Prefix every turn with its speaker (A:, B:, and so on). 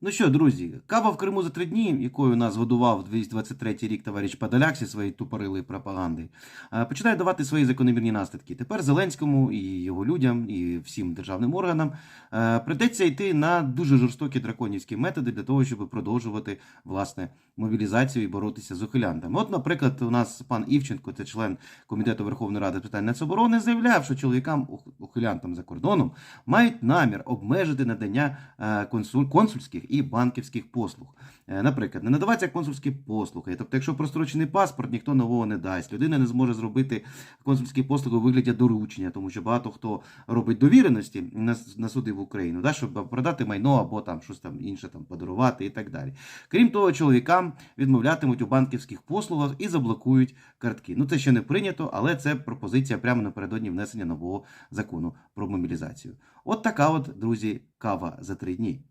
A: Ну що, друзі, кава в Криму за три дні, якою нас годував 223 рік товариш Подоляк зі своєю тупорилою пропаганди, е, починає давати свої закономірні наслідки. Тепер Зеленському і його людям, і всім державним органам е, придеться йти на дуже жорстокі драконівські методи для того, щоб продовжувати власне мобілізацію і боротися з ухилянтами. От, наприклад, у нас пан Івченко, це член комітету Верховної Ради з питань нацоборони, заявляв, що чоловікам ухилянтам за кордоном мають намір обмежити надання е, консуль, консульських і банківських послуг. Е, Наприклад, не надаваться консульські послуги. Тобто, якщо прострочений паспорт, ніхто нового не дасть. Людина не зможе зробити консульські послуги у вигляді доручення, тому що багато хто робить довіреності на, суди в Україну, да, щоб продати майно або там щось там інше там подарувати і так далі. Крім того, чоловікам відмовлятимуть у банківських послугах і заблокують картки. Ну це ще не прийнято, але це пропозиція прямо напередодні внесення нового закону про мобілізацію. От така от, друзі, кава за три дні.